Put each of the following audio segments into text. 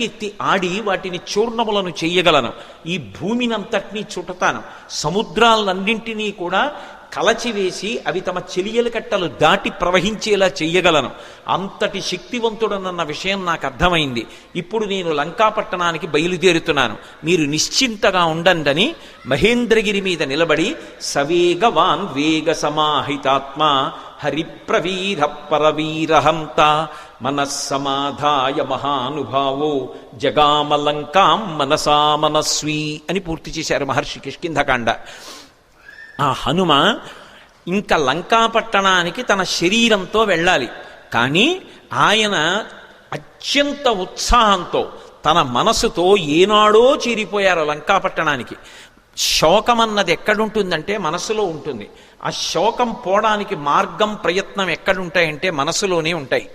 ఎత్తి ఆడి వాటిని చూర్ణములను చెయ్యగలను ఈ భూమినంతటినీ చుటతాను సముద్రాలన్నింటినీ కూడా కలచివేసి అవి తమ చెలియల కట్టలు దాటి ప్రవహించేలా చెయ్యగలను అంతటి శక్తివంతుడనన్న విషయం నాకు అర్థమైంది. ఇప్పుడు నేను లంకాపట్టణానికి బయలుదేరుతున్నాను. మీరు నిశ్చింతగా ఉండండని మహేంద్రగిరి మీద నిలబడి సవేగవాన్ వేగ సమాహితాత్మ హరిప్రవీర పరవీరహంత మనస్సమాధాయ మహానుభావో జగామలంకాం మనసా మనస్వీ అని పూర్తి చేశారు మహర్షి కిష్కింధకాండ. ఆ హనుమ ఇంకా లంకాపట్టణానికి తన శరీరంతో వెళ్ళాలి. కానీ ఆయన అత్యంత ఉత్సాహంతో తన మనసుతో ఏనాడో చేరిపోయారు లంకాపట్టణానికి. శోకం అన్నది ఎక్కడుంటుందంటే మనసులో ఉంటుంది. ఆ శోకం పోవడానికి మార్గం ప్రయత్నం ఎక్కడుంటాయంటే మనసులోనే ఉంటాయి.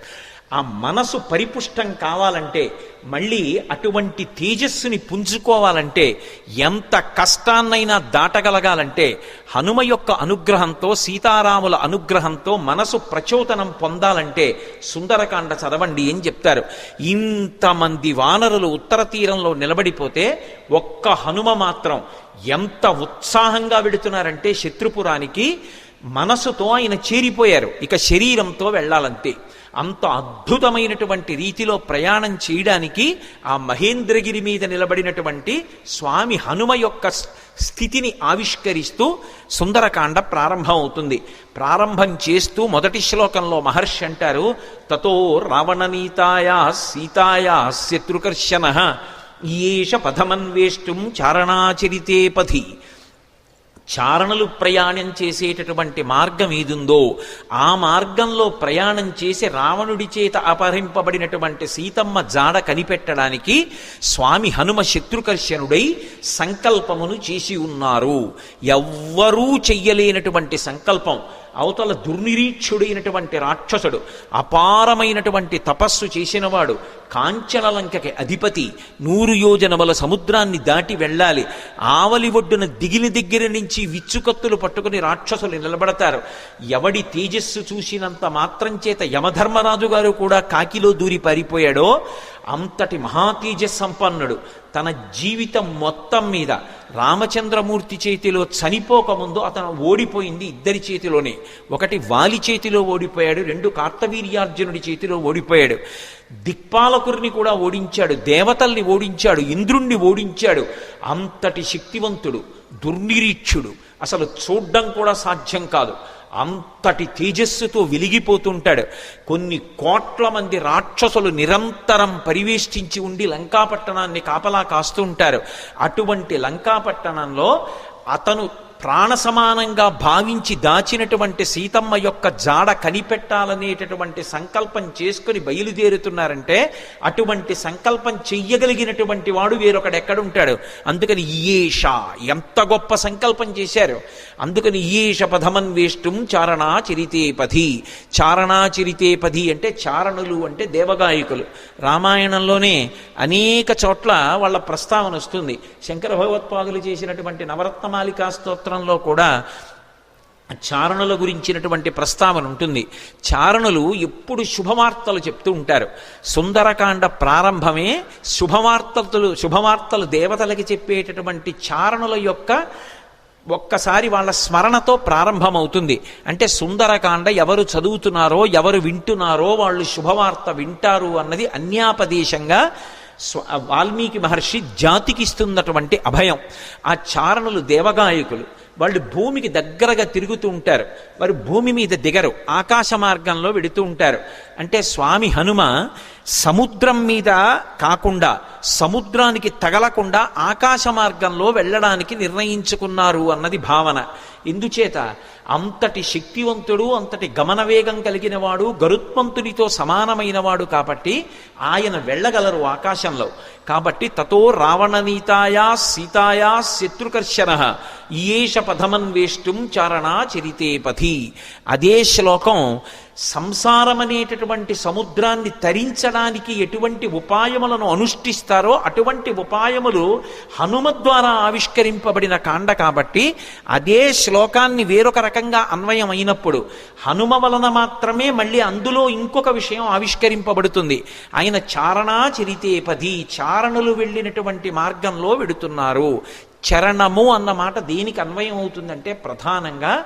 ఆ మనసు పరిపుష్టం కావాలంటే మళ్ళీ అటువంటి తేజస్సుని పుంజుకోవాలంటే ఎంత కష్టాన్నైనా దాటగలగాలంటే హనుమ యొక్క అనుగ్రహంతో సీతారాముల అనుగ్రహంతో మనసు ప్రచోదనం పొందాలంటే సుందరకాండ చదవండి అని చెప్తారు. ఇంతమంది వానరులు ఉత్తర తీరంలో నిలబడిపోతే ఒక్క హనుమ మాత్రం ఎంత ఉత్సాహంగా వెడుతున్నారంటే శత్రుపురానికి మనసుతో ఆయన చేరిపోయారు. ఇక శరీరంతో వెళ్ళాలంతే. అంత అద్భుతమైనటువంటి రీతిలో ప్రయాణం చేయడానికి ఆ మహేంద్రగిరి మీద నిలబడినటువంటి స్వామి హనుమ యొక్క స్థితిని ఆవిష్కరిస్తూ సుందరకాండ ప్రారంభం అవుతుంది ప్రారంభం చేస్తూ మొదటి శ్లోకంలో మహర్షి అంటారు తతో రావణనీతాయా సీతాయ శత్రుకర్షణ ఈష పథమన్వేష్టం చారణాచరితే పథి. చారణలు ప్రయాణం చేసేటటువంటి మార్గం ఏదుందో ఆ మార్గంలో ప్రయాణం చేసి రావణుడి చేత అపహరింపబడినటువంటి సీతమ్మ జాడ కనిపెట్టడానికి స్వామి హనుమ శత్రుకర్షణుడై సంకల్పమును చేసి ఉన్నారు. ఎవ్వరూ చెయ్యలేనటువంటి సంకల్పం. అవతల దుర్నిరీక్షుడైనటువంటి రాక్షసుడు అపారమైనటువంటి తపస్సు చేసినవాడు కాంచనలంకకి అధిపతి నూరు యోజనముల సముద్రాన్ని దాటి వెళ్ళాలి. ఆవలి ఒడ్డున దిగిన దగ్గర నుంచి విచ్చుకత్తులు పట్టుకుని రాక్షసులు నిలబడతారు. ఎవడి తేజస్సు చూసినంత మాత్రం చేత యమధర్మరాజు గారు కూడా కాకిలో దూరి పారిపోయాడో అంతటి మహాతేజస్ సంపన్నుడు తన జీవితం మొత్తం మీద రామచంద్రమూర్తి చేతిలో చనిపోకముందు అతను ఓడిపోయింది ఇద్దరి చేతిలోనే. ఒకటి వాలి చేతిలో ఓడిపోయాడు రెండు కార్తవీర్యార్జునుడి చేతిలో ఓడిపోయాడు. దిక్పాలకురిని కూడా ఓడించాడు దేవతల్ని ఓడించాడు ఇంద్రుణ్ణి ఓడించాడు. అంతటి శక్తివంతుడు దుర్నిరీక్షుడు. అసలు చూడ్డం కూడా సాధ్యం కాదు. అంతటి తేజస్సుతో వెలిగిపోతుంటాడు. కొన్ని కోట్ల మంది రాక్షసులు నిరంతరం పరివేష్టించి ఉండి లంకాపట్టణాన్ని కాపలా కాస్తూ ఉంటారు అటువంటి లంకాపట్టణంలో అతను ప్రాణ సమానంగా భావించి దాచినటువంటి సీతమ్మ యొక్క జాడ కనిపెట్టాలనేటటువంటి సంకల్పం చేసుకుని బయలుదేరుతున్నారంటే అటువంటి సంకల్పం చెయ్యగలిగినటువంటి వాడు వేరొకడెక్కడుంటాడు అందుకని ఈయేష ఎంత గొప్ప సంకల్పం చేశారు. అందుకని ఈయేష పథమన్వేష్టం చారణా చరితేపధి చారణా చరితేపధి అంటే చారణులు అంటే దేవగాయకులు. రామాయణంలోనే అనేక చోట్ల వాళ్ళ ప్రస్తావన వస్తుంది. శంకర భగవత్పాదులు చేసినటువంటి నవరత్నమాలికా స్తోత్రంలో కూడా చారణుల గురించినటువంటి ప్రస్తావన ఉంటుంది. చారణులు ఎప్పుడు శుభవార్తలు చెప్తూ ఉంటారు. సుందరకాండ ప్రారంభమే శుభవార్తలు శుభవార్తలు దేవతలకి చెప్పేటటువంటి చారణుల యొక్క ఒక్కసారి వాళ్ళ స్మరణతో ప్రారంభమవుతుంది. అంటే సుందరకాండ ఎవరు చదువుతున్నారో ఎవరు వింటున్నారో వాళ్ళు శుభవార్త వింటారు అన్నది అన్యాపదేశంగా స్వ వాల్మీకి మహర్షి జాతికిస్తున్నటువంటి అభయం. ఆ చారణులు దేవగాయకులు. వాళ్ళు భూమికి దగ్గరగా తిరుగుతూ ఉంటారు. వారు భూమి మీద దిగరు. ఆకాశ మార్గంలో వెడుతూ ఉంటారు. అంటే స్వామి హనుమ సముద్రం మీద కాకుండా సముద్రానికి తగలకుండా ఆకాశ మార్గంలో వెళ్ళడానికి నిర్ణయించుకున్నారు అన్నది భావన. ఎందుచేత అంతటి శక్తివంతుడు అంతటి గమనవేగం కలిగిన వాడు గరుత్మంతునితో సమానమైన వాడు కాబట్టి ఆయన వెళ్ళగలరు ఆకాశంలో. కాబట్టి తతో రావణనీతాయా సీతాయా శత్రుకర్షణ ఈయేష పథమన్వేష్టం చారణా చరితే పథి. అదే శ్లోకం సంసారం అనేటటువంటి సముద్రాన్ని తరించడానికి ఎటువంటి ఉపాయములను అనుష్ఠిస్తారో అటువంటి ఉపాయములు హనుమ ద్వారా ఆవిష్కరింపబడిన కాండ కాబట్టి అదే శ్లోకాన్ని వేరొక రకంగా అన్వయం అయినప్పుడు హనుమ వలన మాత్రమే మళ్ళీ అందులో ఇంకొక విషయం ఆవిష్కరింపబడుతుంది. ఆయన చారణా చరితేపది చారణులు వెళ్ళినటువంటి మార్గంలో వెడుతున్నారు. చరణము అన్న మాట దేనికి అన్వయం అవుతుందంటే ప్రధానంగా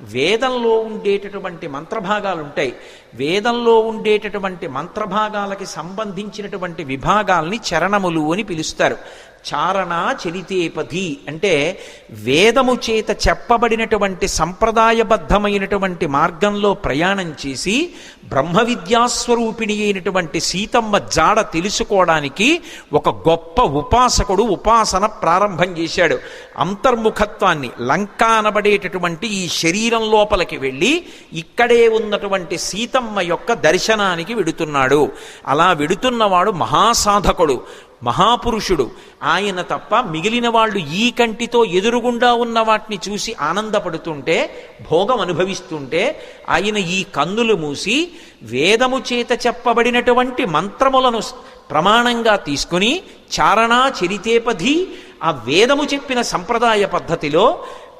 వేదంలో ఉండేటటువంటి మంత్రభాగాలు ఉంటాయి. వేదంలో ఉండేటటువంటి మంత్రభాగాలకి సంబంధించినటువంటి విభాగాల్ని చరణములు అని పిలుస్తారు. చారణ చరితేపథి అంటే వేదము చేత చెప్పబడినటువంటి సంప్రదాయబద్ధమైనటువంటి మార్గంలో ప్రయాణం చేసి బ్రహ్మ విద్యాస్వరూపిణి అయినటువంటి సీతమ్మ జాడ తెలుసుకోవడానికి ఒక గొప్ప ఉపాసకుడు ఉపాసన ప్రారంభం చేశాడు. అంతర్ముఖత్వాన్ని లంక అనబడేటటువంటి ఈ శరీరం లోపలికి వెళ్ళి ఇక్కడే ఉన్నటువంటి సీతమ్మ యొక్క దర్శనానికి వెడుతున్నాడు. అలా వెడుతున్నవాడు మహాసాధకుడు. మహాపురుషుడు. ఆయన తప్ప మిగిలిన వాళ్ళు ఈ కంటితో ఎదురుగుండా ఉన్న వాటిని చూసి ఆనందపడుతుంటే భోగం అనుభవిస్తుంటే ఆయన ఈ కన్నులు మూసి వేదము చేత చెప్పబడినటువంటి మంత్రములను ప్రమాణంగా తీసుకుని చారణా చరితేపధి ఆ వేదము చెప్పిన సంప్రదాయ పద్ధతిలో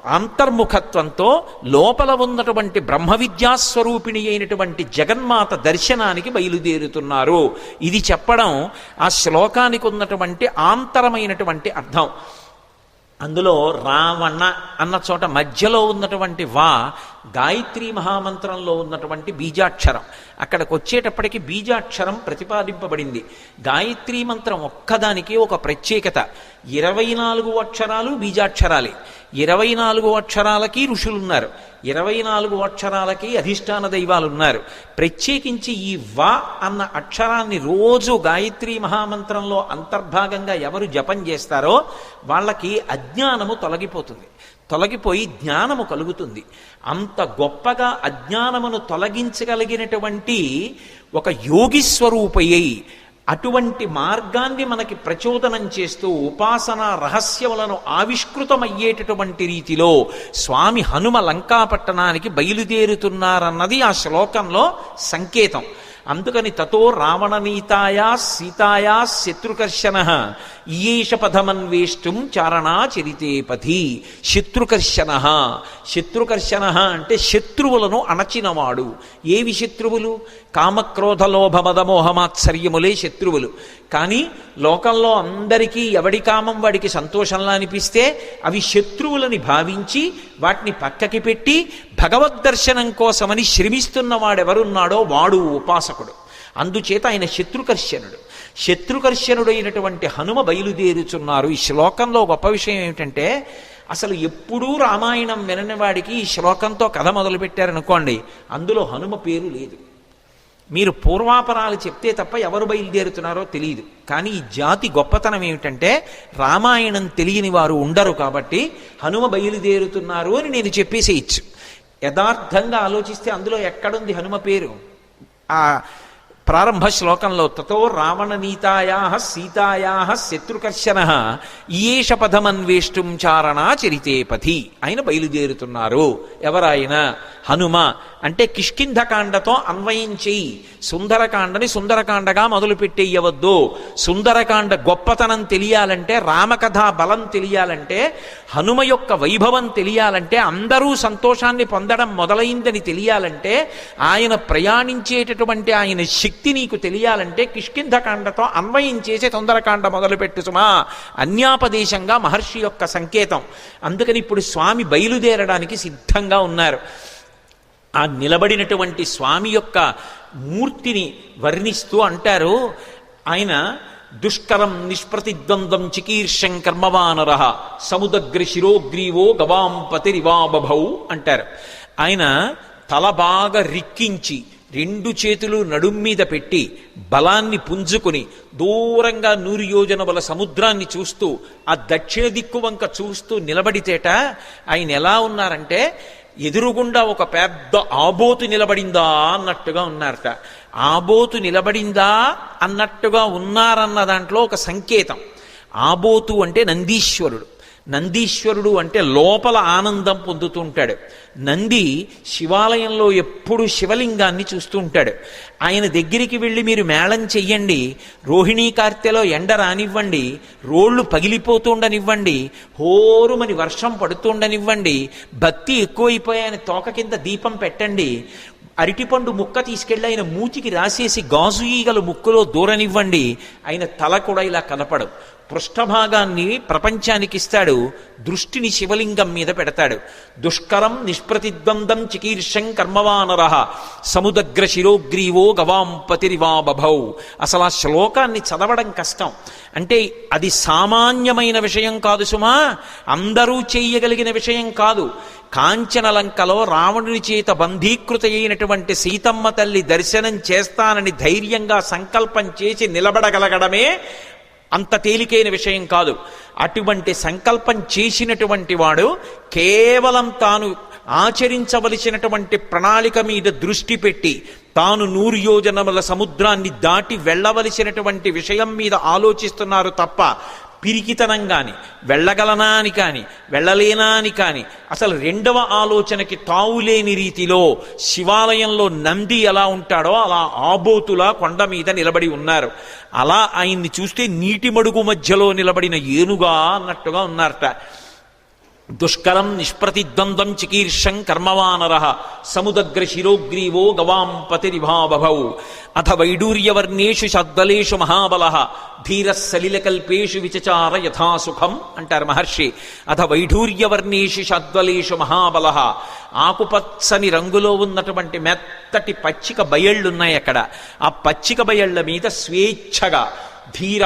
అంతర్ముఖత్వంతో లోపల ఉన్నటువంటి బ్రహ్మ విద్యాస్వరూపిణి అయినటువంటి జగన్మాత దర్శనానికి బయలుదేరుతున్నారు. ఇది చెప్పడం ఆ శ్లోకానికి ఉన్నటువంటి ఆంతరమైనటువంటి అర్థం. అందులో రావణ అన్న చోట మధ్యలో ఉన్నటువంటి వా గాయత్రి మహామంత్రంలో ఉన్నటువంటి బీజాక్షరం. అక్కడికి వచ్చేటప్పటికి బీజాక్షరం ప్రతిపాదింపబడింది. గాయత్రి మంత్రం ఒక్కదానికి ఒక ప్రత్యేకత. ఇరవై నాలుగు అక్షరాలు బీజాక్షరాలే. ఇరవై నాలుగు అక్షరాలకి ఋషులున్నారు. ఇరవై నాలుగు అక్షరాలకి అధిష్టాన దైవాలు ఉన్నారు ప్రత్యేకించి ఈ వా అన్న అక్షరాన్ని రోజు గాయత్రి మహామంత్రంలో అంతర్భాగంగా ఎవరు జపం చేస్తారో వాళ్ళకి అజ్ఞానము తొలగిపోతుంది. తొలగిపోయి జ్ఞానము కలుగుతుంది. అంత గొప్పగా అజ్ఞానమును తొలగించగలిగినటువంటి ఒక యోగి స్వరూపయ్యి అటువంటి మార్గాన్ని మనకి ప్రచోదనం చేస్తూ ఉపాసన రహస్యములను ఆవిష్కృతమయ్యేటటువంటి రీతిలో స్వామి హనుమ లంకాపట్టణానికి బయలుదేరుతున్నారన్నది ఆ శ్లోకంలో సంకేతం. అందుకని తతో రావణనీతాయా సీతాయా శత్రుకర్షణ ఈయేష పథమన్వేష్టం చారణా చరితేపథి శత్రుకర్షణ శత్రుకర్షణ అంటే శత్రువులను అణచినవాడు. ఏవి శత్రువులు? కామక్రోధ లోభ మదమోహమాత్సర్యములే శత్రువులు. కానీ లోకంలో అందరికీ ఎవడి కామం వాడికి సంతోషంలా అనిపిస్తే అవి శత్రువులని భావించి వాటిని పక్కకి పెట్టి భగవద్ దర్శనం కోసమని శ్రమిస్తున్న వాడెవరున్నాడో వాడు ఉపాసకుడు. అందుచేత ఆయన శత్రుకర్షణుడు. శత్రుకర్షణుడైనటువంటి హనుమ బయలుదేరుచున్నారు. ఈ శ్లోకంలో గొప్ప విషయం ఏమిటంటే అసలు ఎప్పుడూ రామాయణం వినని వాడికి ఈ శ్లోకంతో కథ మొదలుపెట్టారనుకోండి అందులో హనుమ పేరు లేదు. మీరు పూర్వాపరాలు చెప్తే తప్ప ఎవరు బయలుదేరుతున్నారో తెలియదు. కానీ ఈ జాతి గొప్పతనం ఏమిటంటే రామాయణం తెలియని వారు ఉండరు కాబట్టి హనుమ బయలుదేరుతున్నారు అని నేను చెప్పేసేయచ్చు. యథార్థంగా ఆలోచిస్తే అందులో ఎక్కడుంది హనుమ పేరు? ఆ ప్రారంభ శ్లోకంలో తతో రావణనీతాయా సీతాయా శత్రుకర్షణ ఈయేష పథమన్వేష్టం చారణ చరితేపథి ఆయన బయలుదేరుతున్నారు. ఎవరాయన? హనుమ. అంటే కిష్కింధకాండతో అన్వయం సుందరకాండని సుందరకాండగా మొదలుపెట్టేయవద్దు. సుందరకాండ గొప్పతనం తెలియాలంటే రామకథ బలం తెలియాలంటే హనుమ యొక్క వైభవం తెలియాలంటే అందరూ సంతోషాన్ని పొందడం మొదలైందని తెలియాలంటే ఆయన ప్రయాణించేటటువంటి ఆయన శక్తి నీకు తెలియాలంటే కిష్కింధకాండతో అన్వయం చేసే తొందరకాండ మొదలుపెట్టు సుమా. అన్యాపదేశంగా మహర్షి యొక్క సంకేతం. అందుకని ఇప్పుడు స్వామి బయలుదేరడానికి సిద్ధంగా ఉన్నారు. ఆ నిలబడినటువంటి స్వామి యొక్క మూర్తిని వర్ణిస్తూ అంటారు ఆయన దుష్కరం నిష్ప్రతిద్వంద్వం చికీర్షం కర్మవానర సముదగ్ర శిరోగ్రీవో గవాంపతిరివాబభౌ అంటారు. ఆయన తల బాగా రిక్కించి రెండు చేతులు నడుం మీద పెట్టి బలాన్ని పుంజుకుని దూరంగా నూరు యోజనముల సముద్రాన్ని చూస్తూ ఆ దక్షిణ దిక్కు వంక చూస్తూ నిలబడితేట ఆయన ఎలా ఉన్నారంటే ఎదురుగుండా ఒక పెద్ద ఆబోతు నిలబడిందా అన్నట్టుగా ఉన్నారట. ఆబోతు నిలబడిందా అన్నట్టుగా ఉన్నారన్న దాంట్లో ఒక సంకేతం. ఆబోతు అంటే నందీశ్వరుడు. నందీశ్వరుడు అంటే లోపల ఆనందం పొందుతూ ఉంటాడు నంది శివాలయంలో ఎప్పుడు శివలింగాన్ని చూస్తూ ఉంటాడు. ఆయన దగ్గరికి వెళ్ళి మీరు మేళం చెయ్యండి రోహిణీ కార్తెలో ఎండ రానివ్వండి రోళ్ళు పగిలిపోతుండనివ్వండి హోరుమని వర్షం పడుతుండనివ్వండి భక్తి ఎక్కువైపోయాయని తోక కింద దీపం పెట్టండి అరటిపండు ముక్క తీసుకెళ్ళి ఆయన మూతికి రాసేసి గాజు ఈగలు ముక్కులో దూరనివ్వండి ఆయన తల కూడా ఇలా కనపడు పృష్ఠభాగాన్ని ప్రపంచానికి ఇస్తాడు దృష్టిని శివలింగం మీద పెడతాడు. దుష్కరం నిష్ప్రతిద్వందం చికీర్షం కర్మవానర సముదగ్ర శిరోగ్రీవో గవాంపతిరివా బభౌ అసలు ఆ శ్లోకాన్ని చదవడం కష్టం. అంటే అది సామాన్యమైన విషయం కాదు సుమా అందరూ చేయగలిగిన విషయం కాదు. కాంచనలంకలో రావణుని చేత బంధీకృత అయినటువంటి సీతమ్మ తల్లి దర్శనం చేస్తానని ధైర్యంగా సంకల్పం చేసి నిలబడగలగడమే అంత తేలికైన విషయం కాదు. అటువంటి సంకల్పం చేసినటువంటి వాడు కేవలం తాను ఆచరించవలసినటువంటి ప్రణాళిక మీద దృష్టి పెట్టి తాను నూరు యోజనముల సముద్రాన్ని దాటి వెళ్ళవలసినటువంటి విషయం మీద ఆలోచిస్తున్నారు తప్ప పిరికితనం కానీ వెళ్ళగలనా అని కానీ వెళ్ళలేనా అని కానీ అసలు రెండవ ఆలోచనకి తావులేని రీతిలో శివాలయంలో నంది ఎలా ఉంటాడో అలా ఆబోతులా కొండ మీద నిలబడి ఉన్నారు. అలా ఆయన్ని చూస్తే నీటి మడుగు మధ్యలో నిలబడిన ఏనుగా అన్నట్టుగా ఉన్నారట. దుష్కరం నిష్ప్రతిద్వంద్వం చికీర్షం కర్మవానర సముదగ్ర శిరోగ్రీవో గవాం పతిరిభాబభౌ అథ వైడూర్యవర్ణేషు శబ్దలేషు మహాబల ధీర సలిలకల్పేషు విచచార యథాసుఖం అంటారు మహర్షి అథ వైఢూర్యవర్ణేషు షద్వలేషు మహాబల ఆకుపచ్చని రంగులో ఉన్నటువంటి మెత్తటి పచ్చిక బయళ్ళున్నాయి అక్కడ। ఆ పచ్చిక బయళ్ళ మీద స్వేచ్ఛగా ధీర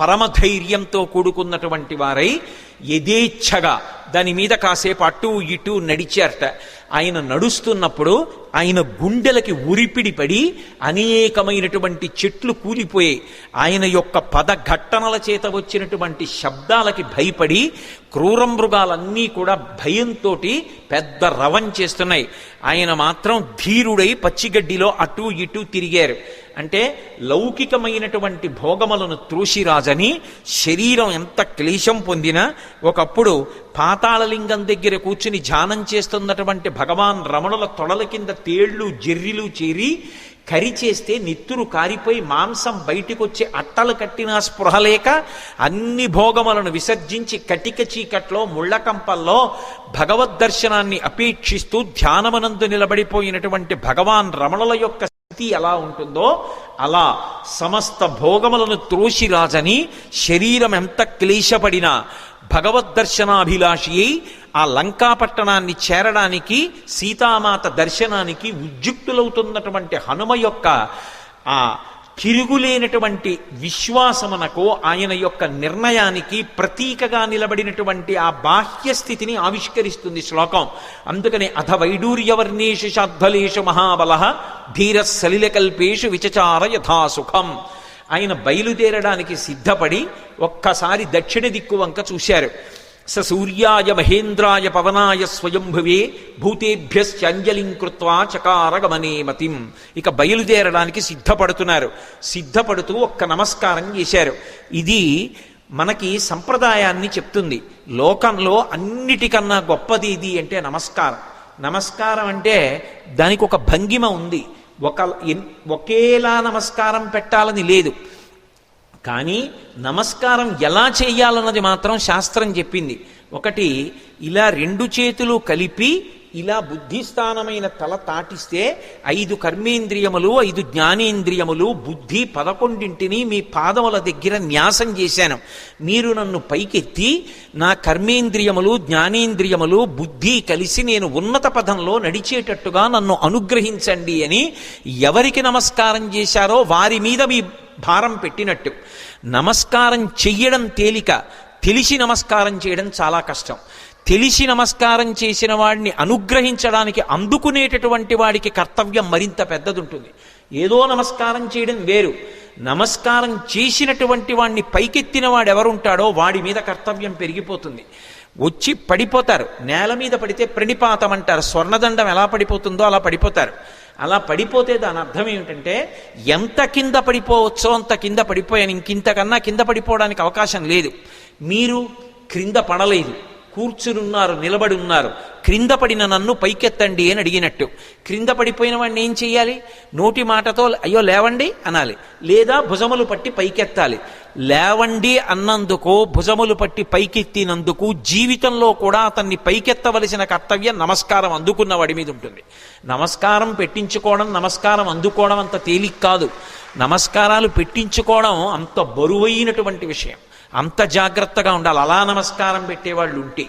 పరమధైర్యంతో కూడుకున్నటువంటి వారై యథేచ్ఛగా. దాని మీద కాసేపు అటు ఇటు నడిచారట. ఆయన నడుస్తున్నప్పుడు ఆయన గుండెలకి ఉరిపిడి పడి అనేకమైనటువంటి చెట్లు కూలిపోయాయి. ఆయన యొక్క పదఘట్టనల చేత వచ్చినటువంటి శబ్దాలకి భయపడి క్రూర మృగాలన్నీ కూడా భయంతో పెద్ద రవం చేస్తున్నాయి. ఆయన మాత్రం ధీరుడై పచ్చిగడ్డిలో అటు ఇటు తిరిగారు. అంటే లౌకికమైనటువంటి భోగములను త్రోషిరాజని శరీరం ఎంత క్లేశం పొందినా ఒకప్పుడు పాతాళలింగం దగ్గర కూర్చుని ధ్యానం చేస్తున్నటువంటి భగవాన్ రమణుల తొడల కింద తేళ్ళు జెర్రిలు చేరి కరిచేస్తే చేస్తే కారిపోయి మాంసం బయటికొచ్చి అట్టలు కట్టిన స్పృహ లేక అన్ని భోగములను విసర్జించి కటిక చీకట్లో ముళ్ళకంపల్లో భగవద్ దర్శనాన్ని అపేక్షిస్తూ ధ్యానమనందు నిలబడిపోయినటువంటి భగవాన్ రమణుల యొక్క స్థితి ఎలా ఉంటుందో అలా సమస్త భోగములను త్రోసిరాజని శరీరం ఎంత క్లేశపడినా భగవద్దర్శనాభిలాషి అయి ఆ లంకాపట్టణాన్ని చేరడానికి సీతామాత దర్శనానికి ఉద్యుక్తులవుతున్నటువంటి హనుమ యొక్క ఆ తిరుగులేనటువంటి విశ్వాసమునకు ఆయన యొక్క నిర్ణయానికి ప్రతీకగా నిలబడినటువంటి ఆ బాహ్య స్థితిని ఆవిష్కరిస్తుంది శ్లోకం. అందుకని అథ వైడూర్యవర్ణేషు శాద్వలేషు మహాబల ధీర సలిలకల్పేషు విచచార యథాసుఖం. ఆయన బయలుదేరడానికి సిద్ధపడి ఒక్కసారి దక్షిణ దిక్కు వంక చూశారు. స సూర్యాయ మహేంద్రాయ పవనాయ స్వయంభువే భూతేభ్యశ్చంజలిం కృత్వా చకార మతిం. ఇక బయలుదేరడానికి సిద్ధపడుతున్నారు. సిద్ధపడుతూ ఒక్క నమస్కారం చేశారు. ఇది మనకి సంప్రదాయాన్ని చెప్తుంది. లోకంలో అన్నిటికన్నా గొప్పది ఇది అంటే నమస్కారం. నమస్కారం అంటే దానికి ఒక భంగిమ ఉంది. ఒక ఒకేలా నమస్కారం పెట్టాలని లేదు. కానీ నమస్కారం ఎలా చేయాలన్నది మాత్రం శాస్త్రం చెప్పింది. ఒకటి ఇలా రెండు చేతులు కలిపి ఇలా బుద్ధిస్థానమైన తల తాటిస్తే ఐదు కర్మేంద్రియములు ఐదు జ్ఞానేంద్రియములు బుద్ధి పదకొండింటిని మీ పాదముల దగ్గర న్యాసం చేశాను. మీరు నన్ను పైకెత్తి నా కర్మేంద్రియములు జ్ఞానేంద్రియములు బుద్ధి కలిసి నేను ఉన్నత పదంలో నడిచేటట్టుగా నన్ను అనుగ్రహించండి అని ఎవరికి నమస్కారం చేశారో వారి మీద మీ భారం పెట్టినట్టు. నమస్కారం చెయ్యడం తేలిక. తెలిసి నమస్కారం చేయడం చాలా కష్టం. తెలిసి నమస్కారం చేసిన వాడిని అనుగ్రహించడానికి అందుకునేటటువంటి వాడికి కర్తవ్యం మరింత పెద్దదుంటుంది. ఏదో నమస్కారం చేయడం వేరు. నమస్కారం చేసినటువంటి వాడిని పైకెత్తిన వాడు ఎవరుంటాడో వాడి మీద కర్తవ్యం పెరిగిపోతుంది. వచ్చి పడిపోతారు. నేల మీద పడితే ప్రణిపాతం అంటారు స్వర్ణదండం ఎలా పడిపోతుందో అలా పడిపోతారు. అలా పడిపోతే దాని అర్థం ఏమిటంటే ఎంత కింద పడిపోవచ్చో అంత కింద పడిపోయాను. ఇంకింతకన్నా కింద పడిపోవడానికి అవకాశం లేదు. మీరు క్రింద పడలేదు. కూర్చునున్నారు నిలబడి ఉన్నారు క్రింద పడిన నన్ను పైకెత్తండి అని అడిగినట్టు. క్రింద పడిపోయిన వాడిని ఏం చెయ్యాలి? నోటి మాటతో అయ్యో లేవండి అనాలి. లేదా భుజములు పట్టి పైకెత్తాలి. లేవండి అన్నందుకు భుజములు పట్టి పైకెత్తినందుకు జీవితంలో కూడా అతన్ని పైకెత్తవలసిన కర్తవ్యం నమస్కారం అందుకున్న వాడి మీద ఉంటుంది. నమస్కారం పెట్టించుకోవడం నమస్కారం అందుకోవడం అంత తేలిక కాదు. నమస్కారాలు పెట్టించుకోవడం అంత బరువైనటువంటి విషయం. అంత జాగ్రత్తగా ఉండాలి. అలా నమస్కారం పెట్టేవాళ్ళు ఉంటే.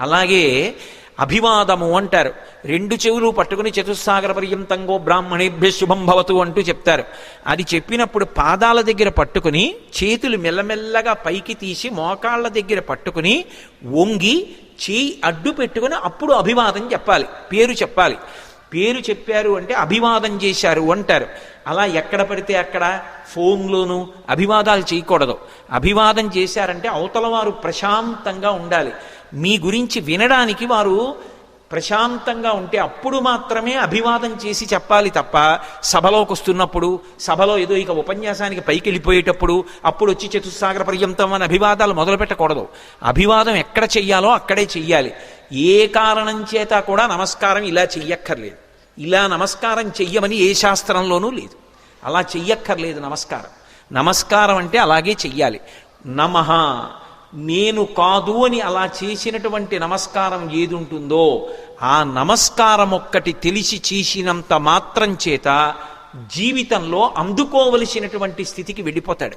అలాగే అభివాదము అంటారు. రెండు చెవులు పట్టుకుని చతుస్సాగర పర్యంతంగో బ్రాహ్మణేభ్య శుభం భవతు అంటూ చెప్తారు. అది చెప్పినప్పుడు పాదాల దగ్గర పట్టుకుని చేతులు మెల్లమెల్లగా పైకి తీసి మోకాళ్ళ దగ్గర పట్టుకుని వంగి చేయి అడ్డు పెట్టుకుని అప్పుడు అభివాదం చెప్పాలి. పేరు చెప్పాలి. పేరు చెప్పారు అంటే అభివాదం చేశారు అంటారు. అలా ఎక్కడ పడితే అక్కడ ఫోన్లోను అభివాదాలు చేయకూడదు. అభివాదం చేశారంటే అవతల వారు ప్రశాంతంగా ఉండాలి. మీ గురించి వినడానికి వారు ప్రశాంతంగా ఉంటే అప్పుడు మాత్రమే అభివాదం చేసి చెప్పాలి తప్ప సభలోకి వస్తున్నప్పుడు సభలో ఏదో ఇక ఉపన్యాసానికి పైకి వెళ్ళిపోయేటప్పుడు అప్పుడు వచ్చి చతుస్సాగర పర్యంతం అని అభివాదాలు మొదలు పెట్టకూడదు అభివాదం ఎక్కడ చెయ్యాలో అక్కడే చెయ్యాలి. ఏ కారణం చేత కూడా నమస్కారం ఇలా చెయ్యక్కర్లేదు. ఇలా నమస్కారం చెయ్యమని ఏ శాస్త్రంలోనూ లేదు. అలా చెయ్యక్కర్లేదు నమస్కారం. నమస్కారం అంటే అలాగే చెయ్యాలి. నమః నేను కాదు అని అలా చేసినటువంటి నమస్కారం ఏది ఉంటుందో ఆ నమస్కారం ఒక్కటి తెలిసి చేసినంత మాత్రం చేత జీవితంలో అందుకోవలసినటువంటి స్థితికి వెళ్ళిపోతాడు.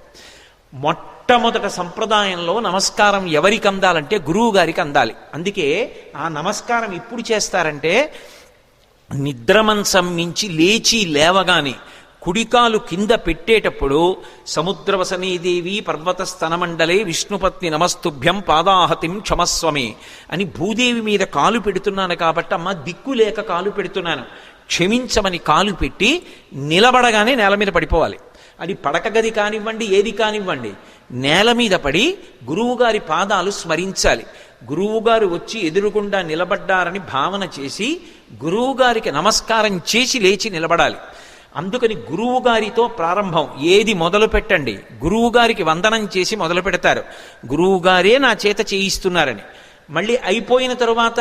మొట్టమొదట సంప్రదాయంలో నమస్కారం ఎవరికి అందాలంటే గురువు గారికి అందాలి. అందుకే ఆ నమస్కారం ఎప్పుడు చేస్తారంటే నిద్రమంచం మించి లేచి లేవగానే కుడికాలు కింద పెట్టేటప్పుడు సముద్రవసనీదేవి పర్వత స్తనమండలే విష్ణుపత్ని నమస్తుభ్యం పాదాహతిం క్షమస్వమే అని భూదేవి మీద కాలు పెడుతున్నాను కాబట్టి అమ్మ దిక్కు లేక కాలు పెడుతున్నాను. క్షమించమని కాలు పెట్టి నిలబడగానే నేల మీద పడిపోవాలి. అది పడక గది కానివ్వండి ఏది కానివ్వండి నేల మీద పడి గురువుగారి పాదాలు స్మరించాలి. గురువుగారు వచ్చి ఎదురుగుండా నిలబడ్డారని భావన చేసి గురువుగారికి నమస్కారం చేసి లేచి నిలబడాలి. అందుకని గురువు గారితో ప్రారంభం. ఏది మొదలు పెట్టండి. గురువు గారికి వందనం చేసి మొదలు పెడతారు. గురువు గారే నా చేత చేయిస్తున్నారని. మళ్ళీ అయిపోయిన తరువాత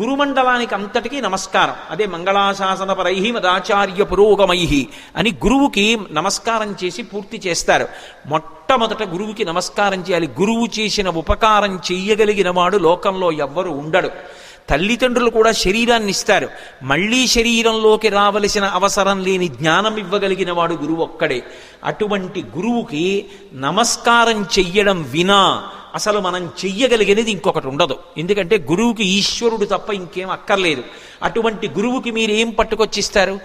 గురుమండలానికి అంతటికీ నమస్కారం. అదే మంగళాశాసన పరై మదాచార్య పురోగమై అని గురువుకి నమస్కారం చేసి పూర్తి చేస్తారు. మొట్టమొదట గురువుకి నమస్కారం చేయాలి. గురువు చేసిన ఉపకారం చెయ్యగలిగిన వాడు లోకంలో ఎవ్వరు ఉండడు. తల్లిదండ్రులు కూడా శరీరాన్ని ఇస్తారు. మళ్ళీ శరీరంలోకి రావలసిన అవసరం లేని జ్ఞానం ఇవ్వగలిగిన వాడు గురువు ఒక్కడే. అటువంటి గురువుకి నమస్కారం చెయ్యడం వినా అసలు మనం చెయ్యగలిగినది ఇంకొకటి ఉండదు. ఎందుకంటే గురువుకి ఈశ్వరుడు తప్ప ఇంకేం అక్కర్లేదు. అటువంటి గురువుకి మీరు ఏం పట్టుకొచ్చిస్తారు?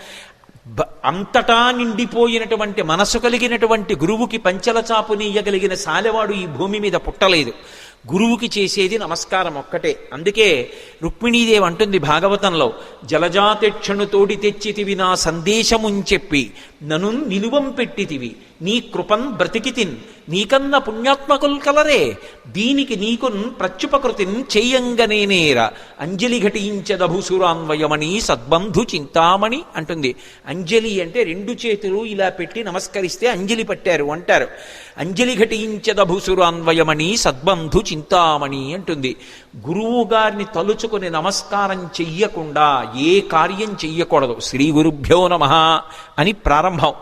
బ- అంతటా నిండిపోయినటువంటి మనసు కలిగినటువంటి గురువుకి పంచల చాపు నీయగలిగిన సాలెవాడు ఈ భూమి మీద పుట్టలేదు. గురువుకి చేసేది నమస్కారం ఒక్కటే. అందుకే రుక్మిణీదేవి అంటుంది భాగవతంలో జలజాతక్షణుతోడి తెచ్చితివి నా సందేశముంచెప్పి నను నిలువం పెట్టితివి నీ కృపన్ బ్రతికితిన్ నీకన్న పుణ్యాత్మకుల్ కలరే దీనికి నీకున్ ప్రత్యుపకృతిన్ చెయ్యంగనేనేర అంజలి ఘటించదభుసురాన్వయమణి సద్బంధు చింతామణి అంటుంది. అంజలి అంటే రెండు చేతులు ఇలా పెట్టి నమస్కరిస్తే అంజలి పట్టారు అంటారు. అంజలి ఘటించదభుసురాన్వయమణి సద్బంధు చింతామణి అంటుంది. గురువు గారిని తలుచుకుని నమస్కారం చెయ్యకుండా ఏ కార్యం చెయ్యకూడదు. శ్రీ గురుభ్యో నమ అని ప్రారంభం.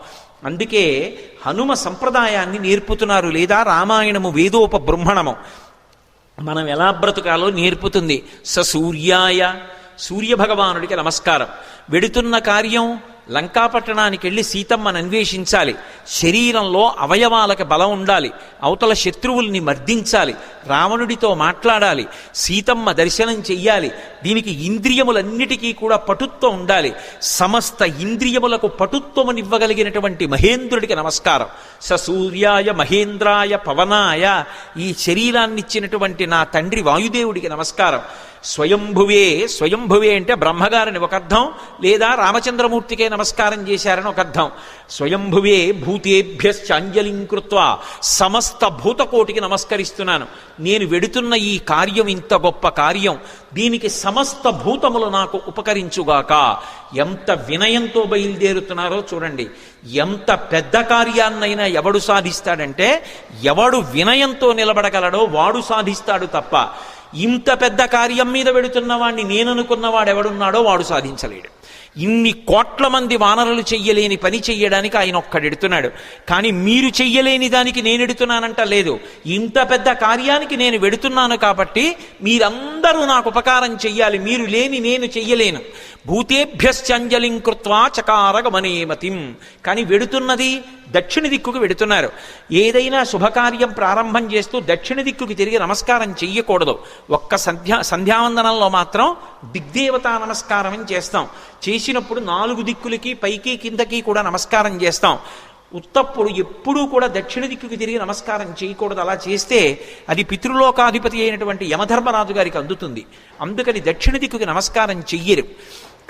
అందుకే హనుమ సంప్రదాయాన్ని నేర్పుతున్నారు లేదా రామాయణము వేదోప బ్రహ్మణము. మనం ఎలా బ్రతకాలో నేర్పుతుంది సూర్యాయ సూర్యభగవానుడికి నమస్కారం. వెడుతున్న కార్యం లంకాపట్టణానికి వెళ్ళి సీతమ్మను అన్వేషించాలి. శరీరంలో అవయవాలకు బలం ఉండాలి. అవతల శత్రువుల్ని మర్దించాలి. రావణుడితో మాట్లాడాలి. సీతమ్మ దర్శనం చెయ్యాలి. దీనికి ఇంద్రియములన్నిటికీ కూడా పటుత్వం ఉండాలి. సమస్త ఇంద్రియములకు పటుత్వమునివ్వగలిగినటువంటి మహేంద్రుడికి నమస్కారం. స సూర్యాయ మహేంద్రాయ పవనాయ ఈ శరీరాన్నిచ్చినటువంటి నా తండ్రి వాయుదేవుడికి నమస్కారం. స్వయంభువే స్వయంభువే అంటే బ్రహ్మగారిని ఒక అర్థం లేదా రామచంద్రమూర్తికే నమస్కారం చేశారని ఒక అర్థం. స్వయంభువే భూతేభ్యశ్చ అంజలింకృత్వ సమస్త భూతకోటికి నమస్కరిస్తున్నాను. నేను వెడుతున్న ఈ కార్యం ఇంత గొప్ప కార్యం. దీనికి సమస్త భూతములు నాకు ఉపకరించుగాక. ఎంత వినయంతో బయలుదేరుతున్నారో చూడండి. ఎంత పెద్ద కార్యాన్నైనా ఎవడు సాధిస్తాడంటే ఎవడు వినయంతో నిలబడగలడో వాడు సాధిస్తాడు తప్ప. ఇంత పెద్ద కార్యం మీద పెడుతున్నవాడిని నేననుకున్నవాడు ఎవడున్నాడో వాడు సాధించలేడు. ఇన్ని కోట్ల మంది వానరులు చెయ్యలేని పని చెయ్యడానికి ఆయన ఒక్కడెడుతున్నాడు కానీ మీరు చెయ్యలేని దానికి నేను ఎడుతున్నానంట లేదు. ఇంత పెద్ద కార్యానికి నేను వెడుతున్నాను కాబట్టి మీరందరూ నాకు ఉపకారం చెయ్యాలి. మీరు లేని నేను చెయ్యలేను. భూతేభ్యశ్చంజలిం కృత్వా చకారగమనేమతిం. కానీ వెడుతున్నది దక్షిణ దిక్కుకు వెడుతున్నారు. ఏదైనా శుభకార్యం ప్రారంభం చేస్తూ దక్షిణ దిక్కుకి తిరిగి నమస్కారం చెయ్యకూడదు. ఒక్క సంధ్యా సంధ్యావందనంలో మాత్రం దిగ్దేవతా నమస్కారం చేస్తాం. చేసినప్పుడు నాలుగు దిక్కులకి పైకి కిందకి కూడా నమస్కారం చేస్తాం. ఉత్తప్పుడు ఎప్పుడూ కూడా దక్షిణ దిక్కుకి తిరిగి నమస్కారం చేయకూడదు. అలా చేస్తే అది పితృలోకాధిపతి అయినటువంటి యమధర్మరాజు గారికి అందుతుంది. అందుకని దక్షిణ దిక్కుకి నమస్కారం చెయ్యరు.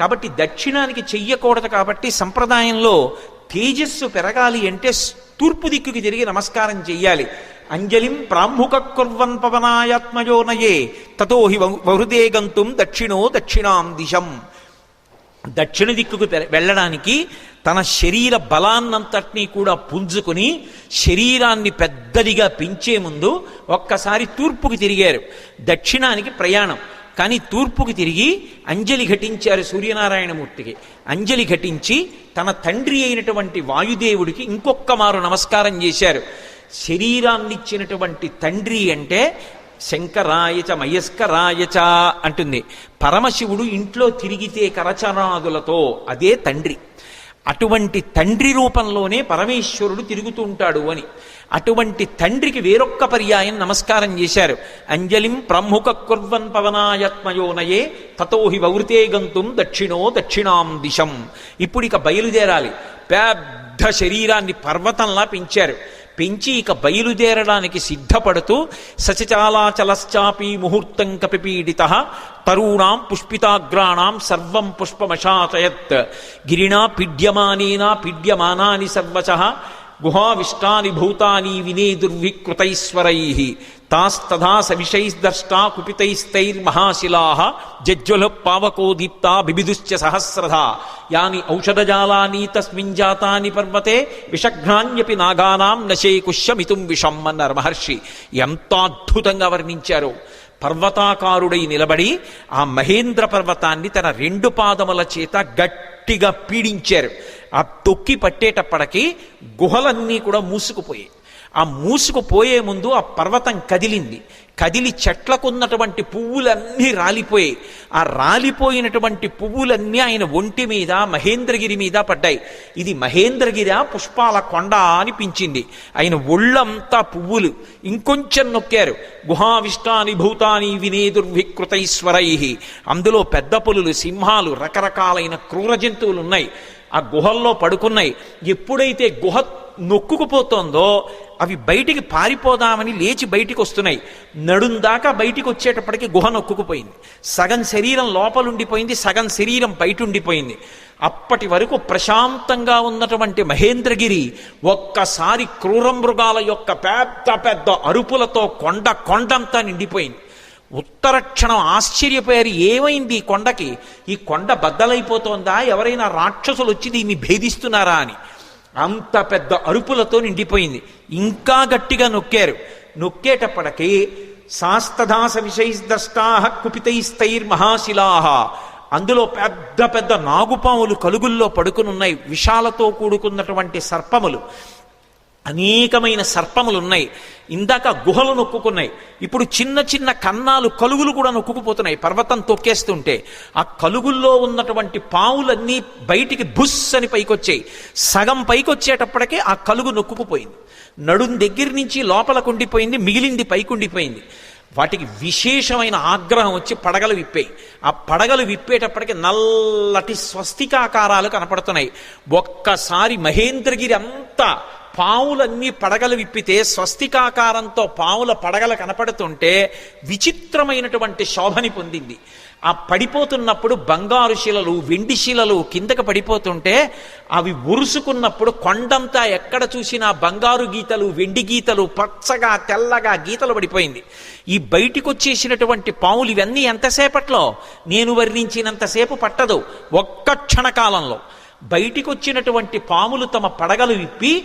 కాబట్టి దక్షిణానికి చెయ్యకూడదు కాబట్టి సంప్రదాయంలో తేజస్సు పెరగాలి అంటే తూర్పు దిక్కుకి తిరిగి నమస్కారం చెయ్యాలి. అంజలిం ప్రాముఖ కుర్వన్ పవనాయాత్మయోనయే తతో హి వహృదే గంతుం దక్షిణో దక్షిణాం దిశం. దక్షిణ దిక్కుకు వెళ్ళడానికి తన శరీర బలాన్నంతటినీ కూడా పుంజుకుని శరీరాన్ని పెద్దదిగా పెంచే ముందు ఒక్కసారి తూర్పుకి తిరిగారు. దక్షిణానికి ప్రయాణం. కానీ తూర్పుకి తిరిగి అంజలి ఘటించారు సూర్యనారాయణమూర్తికి. అంజలి ఘటించి తన తండ్రి అయినటువంటి వాయుదేవుడికి ఇంకొక్క మారు నమస్కారం చేశారు. శరీరాన్నిచ్చినటువంటి తండ్రి అంటే శంకరాయచ మయస్కరాయచ అంటుంది. పరమశివుడు ఇంట్లో తిరిగితే కరచనాదులతో అదే తండ్రి. అటువంటి తండ్రి రూపంలోనే పరమేశ్వరుడు తిరుగుతూ ఉంటాడు అని. అటువంటి తండ్రికి వేరొక్క పర్యాయం నమస్కారం చేశారు. అంజలిం ప్రముఖ కుర్వన్ పవనాయత్మయోనయే తతోహి వవృతే గంతుం దక్షిణో దక్షిణాం దిశం. ఇప్పుడు ఇక బయలుదేరాలి. పెద్ద శరీరాన్ని పర్వతంలా పెంచారు. పెంచి ఇక బయలుదేరడానికి సిద్ధపడుతూ సచచాలాచలశ్చాపి ముహూర్తం కపిపీడిత తరుణాం పుష్పితాగ్రాణాం సర్వం పుష్పమశాచయత్. గిరిణా పిడ్యమానేనా పిడ్యమానాని సర్వశ గుహావిష్టాని భూతాని వినే దుర్వికృతైశ్వరై. తాస్తథా సవిషైర్దష్టా కుపితైస్తైర్మహాశిలా. జజ్వల పావకో దీప్తా బిబిదుశ్చ సహస్రధ యాని ఔషధజాలాని తస్మిన్ జాతాని పర్వతే విషఘ్నాన్యపి నాగానాం నశేకుష్యమితుం విషం అన్నారు మహర్షి ఎంత అద్భుతంగా వర్ణించారు. పర్వతాకారుడై నిలబడి ఆ మహేంద్ర పర్వతాన్ని తన రెండు పాదముల చేత గట్టిగా పీడించారు. ఆ తొక్కి పట్టేటప్పటికి గుహలన్నీ కూడా మూసుకుపోయాయి. ఆ మూసుకుపోయే ముందు ఆ పర్వతం కదిలింది. కదిలి చెట్లకున్నటువంటి పువ్వులన్నీ రాలిపోయాయి. ఆ రాలిపోయినటువంటి పువ్వులన్నీ ఆయన ఒంటి మీద మహేంద్రగిరి మీద పడ్డాయి. ఇది మహేంద్రగిరి పుష్పాల కొండ అనిపించింది ఆయన ఒళ్ళంతా పువ్వులు. ఇంకొంచెం నొక్కారు. గుహావిష్టాని భూతాని వినేదుర్వికృతైశ్వరై. అందులో పెద్ద పులులు సింహాలు రకరకాలైన క్రూర జంతువులు ఉన్నాయి ఆ గుహల్లో పడుకున్నాయి. ఎప్పుడైతే గుహ నొక్కుకుపోతోందో అవి బయటికి పారిపోదామని లేచి బయటికి వస్తున్నాయి నడుం దాకా బయటికి వచ్చేటప్పటికి గుహ నొక్కుకుపోయింది. సగం శరీరం లోపలుండిపోయింది సగం శరీరం బయట ఉండిపోయింది అప్పటి వరకు ప్రశాంతంగా ఉన్నటువంటి మహేంద్రగిరి ఒక్కసారి క్రూర మృగాల యొక్క పెద్ద పెద్ద అరుపులతో కొండ కొండంతా నిండిపోయింది. ఉత్తర క్షణం ఆశ్చర్యపోయారు. ఏమైంది ఈ కొండకి? ఈ కొండ బద్దలైపోతోందా? ఎవరైనా రాక్షసులు వచ్చి దీన్ని భేదిస్తున్నారా అని. అంత పెద్ద అరుపులతో నిండిపోయింది. ఇంకా గట్టిగా నొక్కారు. నొక్కేటప్పటికి శాస్తదాస విషైస్దష్టా కుపితైస్తైర్మహాశిలాహ అందులో పెద్ద పెద్ద నాగుపాములు కలుగుల్లో పడుకునున్నాయి. విషాలతో కూడుకున్నటువంటి సర్పములు. అనేకమైన సర్పములు ఉన్నాయి ఇందాక గుహలు నొక్కుకున్నాయి. ఇప్పుడు చిన్న చిన్న కన్నాలు కలుగులు కూడా నొక్కుకుపోతున్నాయి. పర్వతం తొక్కేస్తుంటే ఆ కలుగుల్లో ఉన్నటువంటి పావులన్నీ బయటికి బుస్ అని పైకొచ్చాయి. సగం పైకొచ్చేటప్పటికే ఆ కలుగు నొక్కుకుపోయింది. నడుం దగ్గర నుంచి లోపల కుండిపోయింది మిగిలింది పైకుండిపోయింది. వాటికి విశేషమైన ఆగ్రహం వచ్చి పడగలు విప్పాయి. ఆ పడగలు విప్పేటప్పటికి నల్లటి స్వస్తికాకారాలు కనపడుతున్నాయి. ఒక్కసారి మహేంద్రగిరి అంతా పావులన్నీ పడగలు విప్పితే స్వస్తికాకారంతో పావుల పడగలు కనపడుతుంటే విచిత్రమైనటువంటి శోభని పొందింది. ఆ పడిపోతున్నప్పుడు బంగారు శిలలు వెండి శిలలు కిందకి పడిపోతుంటే అవి ఉరుసుకున్నప్పుడు కొండంతా ఎక్కడ చూసినా బంగారు గీతలు వెండి గీతలు పచ్చగా తెల్లగా గీతలు పడిపోయింది. ఈ బయటికి వచ్చేసినటువంటి పావులు ఇవన్నీ ఎంతసేపట్లో? నేను వర్ణించినంతసేపు పట్టదు. ఒక్క క్షణకాలంలో. బయటికి వచ్చినటువంటి పాములు తమ పడగలు విప్పి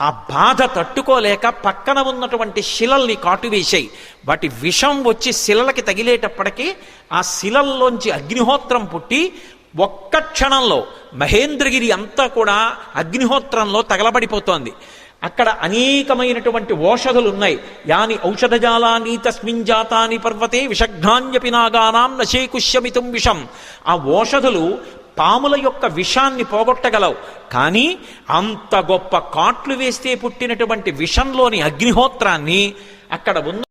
ఆ బాధ తట్టుకోలేక పక్కన ఉన్నటువంటి శిలల్ని కాటువేశాయి. వాటి విషం వచ్చి శిలలకి తగిలేటప్పటికీ ఆ శిలల్లోంచి అగ్నిహోత్రం పుట్టి ఒక్క క్షణంలో మహేంద్రగిరి అంతా కూడా అగ్నిహోత్రంలో తగలబడిపోతోంది. అక్కడ అనేకమైనటువంటి ఓషధులు ఉన్నాయి యాని ఔషధజాలాని తస్మిన్ జాతాని పర్వతే విషఘ్నాన్యపి నాగానాం నశేకుష్యమితం విషం. ఆ ఓషధులు పాముల యొక్క విషాన్ని పోగొట్టగలవు. కానీ అంత గొప్ప కాట్లు వేస్తే పుట్టినటువంటి విషంలోని అగ్నిహోత్రాన్ని అక్కడ ఉన్న